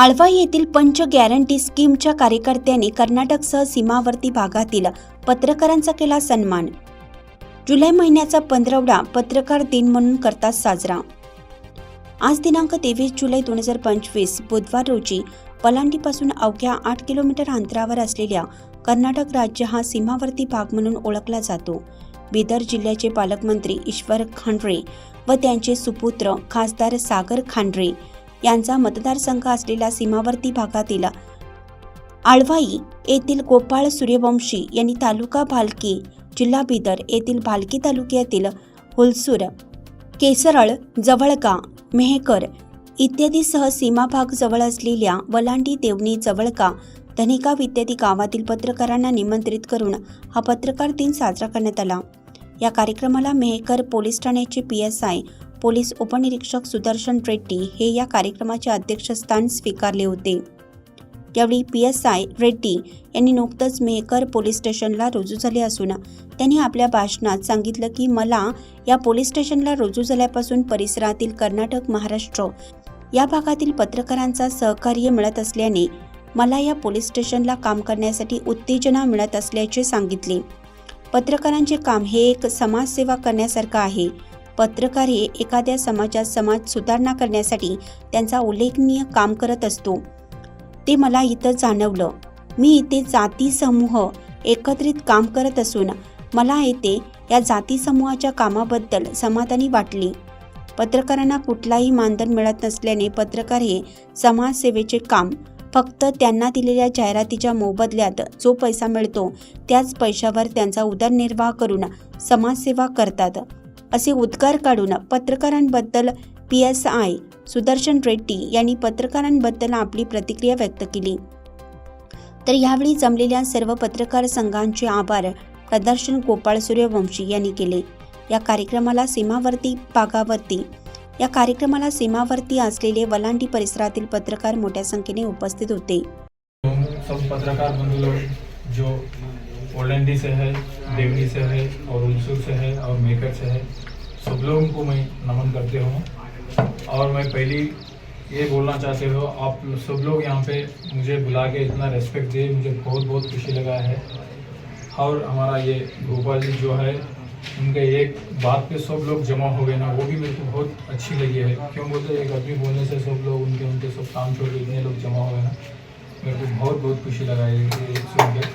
आळवा येथील पंच गॅरंटी स्कीमच्या कार्यकर्त्यांनी कर्नाटकसह सीमावर्ती भागातील पत्रकारांचा केला सन्मान. जुलै महिन्याचा पंधरवडा पत्रकार दिन म्हणून करतात साजरा. आज दिनांक तेवीस जुलै दोन हजार पंचवीस बुधवार रोजी पलांडीपासून अवघ्या आठ किलोमीटर अंतरावर असलेल्या कर्नाटक राज्य हा सीमावर्ती भाग म्हणून ओळखला जातो. बिदर जिल्ह्याचे पालकमंत्री ईश्वर खांडरे व त्यांचे सुपुत्र खासदार सागर खांडरे यांचा मतदारसंघ असलेल्या सीमावर्ती भागातील आळवाई येथील गोपाळ सूर्यवंशी यांनी तालुका भालकी जिल्हा बिदर येथील भालकी तालुक्यातील हुलसूर केसरळ जवळका मेहकर इत्यादीसह सीमाभाग जवळ असलेल्या वलांडी देवणी जवळका धनेगाव इत्यादी गावातील पत्रकारांना निमंत्रित करून हा पत्रकार दिन साजरा करण्यात आला. या कार्यक्रमाला मेहकर पोलीस ठाण्याचे पी एस आय पोलीस उपनिरीक्षक सुदर्शन रेड्डी हे या कार्यक्रमाचे अध्यक्षस्थान स्वीकारले होते. यावेळी पी एस आय रेड्डी यांनी नुकतंच मेहकर पोलीस स्टेशनला रुजू झाले असून त्यांनी आपल्या भाषणात सांगितलं की मला या पोलीस स्टेशनला रुजू झाल्यापासून परिसरातील कर्नाटक महाराष्ट्र या भागातील पत्रकारांचा सहकार्य मिळत असल्याने मला या पोलीस स्टेशनला काम करण्यासाठी उत्तेजना मिळत असल्याचे सांगितले. पत्रकारांचे काम हे एक समाजसेवा करण्यासारखं आहे. पत्रकार हे एखाद्या समाजात समाज सुधारणा करण्यासाठी त्यांचा उल्लेखनीय काम करत असतो. ते मला इथं जाणवलं. मी इथे जाती समूह एकत्रित काम करत असून मला येथे या जाती समूहाच्या कामाबद्दल समाधानी वाटली. पत्रकारांना कुठलाही मानधन मिळत नसल्याने पत्रकार हे समाजसेवेचे काम फक्त त्यांना दिलेल्या जाहिरातीच्या मोबदल्यात जो पैसा मिळतो त्याच पैशावर त्यांचा उदरनिर्वाह करून समाजसेवा करतात. असे उद्गार काढून पत्रकारांबद्दल P S I Sudarshan Reddy यांनी पत्रकारांबद्दल आपली प्रतिक्रिया व्यक्त केली. तर यावेळी जमलेल्या सर्व पत्रकार संघांचे आभार प्रदर्शन गोपाळ सूर्यवंशी यांनी केले. या कार्यक्रमाला सीमावर्ती भागावरती या कार्यक्रमाला सीमावर्ती असलेले वलांडी परिसरातील पत्रकार मोठ्या संख्येने उपस्थित होते. पत्रकार जो ओलंडी से है, देवनी से है और उलसूर से है और मेकर से है। सब लोगों को मैं नमन करते हूँ। और मैं पहली ये बोलना चाहते हो, आप सब लोग यहाँ पे मुझे बुला के इतना रेस्पेक्ट दिए, मुझे बहुत बहुत खुशी लगा है। और हमारा ये गोपाल जी जो है, उनके एक बात पे सब लोग जमा हो गए ना, वो भी मेरे को बहुत अच्छी लगी है। क्यों बोलते एक आदमी बोलने से सब लोग उनके उनके सब काम छोड़ के इतने लोग जमा हो गए ना, मेरे को बहुत बहुत खुशी लगा ये सुन के।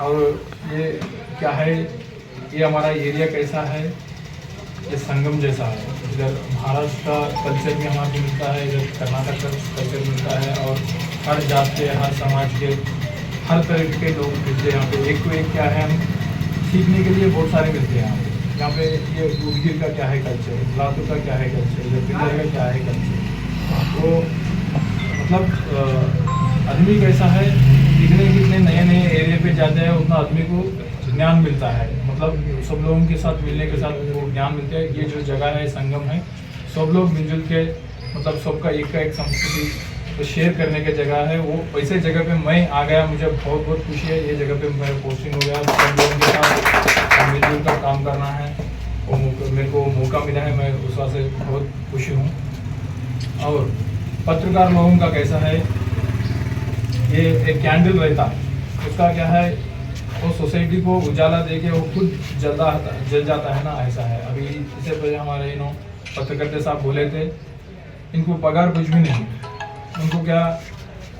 और ये क्या है? ये हमारा एरिया कैसा है? ये संगम जैसा है। इधर महाराष्ट्र का कल्चर भी हमारे मिलता है, इधर कर्नाटक का कल्चर मिलता है और हर जात के, हर समाज के, हर तरह के लोग मिलते हैं यहाँ पे। एक तो एक क्या है, हम सीखने के लिए बहुत सारे मिलते हैं यहाँ पे। यहाँ पे ये उदगिर का क्या है कल्चर लातूर का क्या है कल्चर इधर बिहार का क्या है कल्चर तो मतलब आदमी कैसा है? जितने जितने नए नए एरिया पे आदमी को ज्ञान मिलता है। मतलब सब लोगों के साथ मिलने के साथ वो ज्ञान मिलता है। ये जो जगह है, संगम है, सब लोग मिलजुल के मतलब सबका एक का एक संस्कृति तो शेयर करने की जगह है। वो वैसे जगह पे मैं आ गया, मुझे बहुत बहुत खुशी है। ये जगह पे मैं पोस्टिंग हो गया। सब लोगों के साथ मिलजुल कर काम करना है। मौका- मेरे को मौका मिला है। मैं उस से बहुत खुशी हूँ। और पत्रकार लोगों का कैसा है? ये एक कैंडल रहता। उसका क्या है? वो सोसाइटी को उजाला दे के वो खुद जलता जल जाता है ना ऐसा है। अभी इससे पहले हमारे यू नो पत्रकर्ता साहब बोले थे इनको पगार कुछ भी नहीं उनको क्या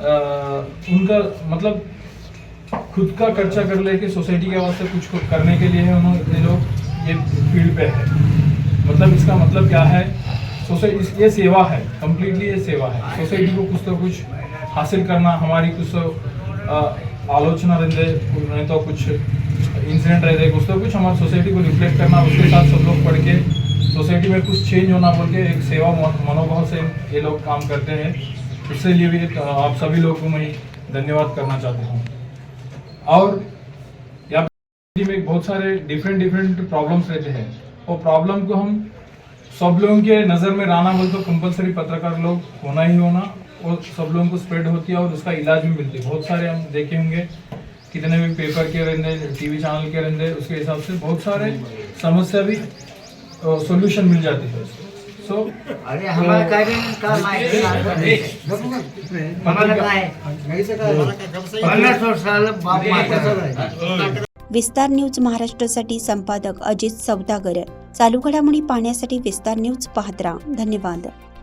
अ, उनका मतलब खुद का खर्चा कर लेके सोसाइटी के वास्ते कुछ करने के लिए उन्होंने लोग ये फ़ील्ड पे है। मतलब इसका मतलब क्या है? सोसाइटी ये सेवा है कम्प्लीटली ये सेवा है। सोसाइटी को कुछ तो कुछ हासिल करना हमारी कुछ तो, अ, आलोचना रहते, नहीं तो कुछ इंसिडेंट रहते, कुछ तो कुछ हमारी सोसाइटी को रिफ्लेक्ट करना, उसके साथ सब लोग पढ़ के सोसाइटी में कुछ चेंज होना बोल के एक सेवा मनोभाव से ये लोग काम करते हैं। इसके लिए भी आप सभी लोगों को मैं धन्यवाद करना चाहता हूँ। और यहाँ में बहुत सारे डिफरेंट डिफरेंट प्रॉब्लम्स रहते हैं। वो प्रॉब्लम को हम सब लोगों के नज़र में लाना बोल तो कंपलसरी पत्रकार लोग होना ही होना। वो सब लोगों को स्प्रेड होती है और उसका इलाज भी मिलती है। बहुत सारे हम देखे होंगे कितने भी पेपर के रहते टीवी चैनल के रहते उसके हिसाब से बहुत सारे समस्या भी सोल्यूशन मिल जाती है। सो अरे हमारा कारण का माहिती आम्हाला काय पन्नास वर्षाला बाप माता विस्तार न्यूज महाराष्ट्रासाठी संपादक अजित सौदागर चालू घडामोडी पाहण्यासाठी विस्तार न्यूज पाहत राहा धन्यवाद.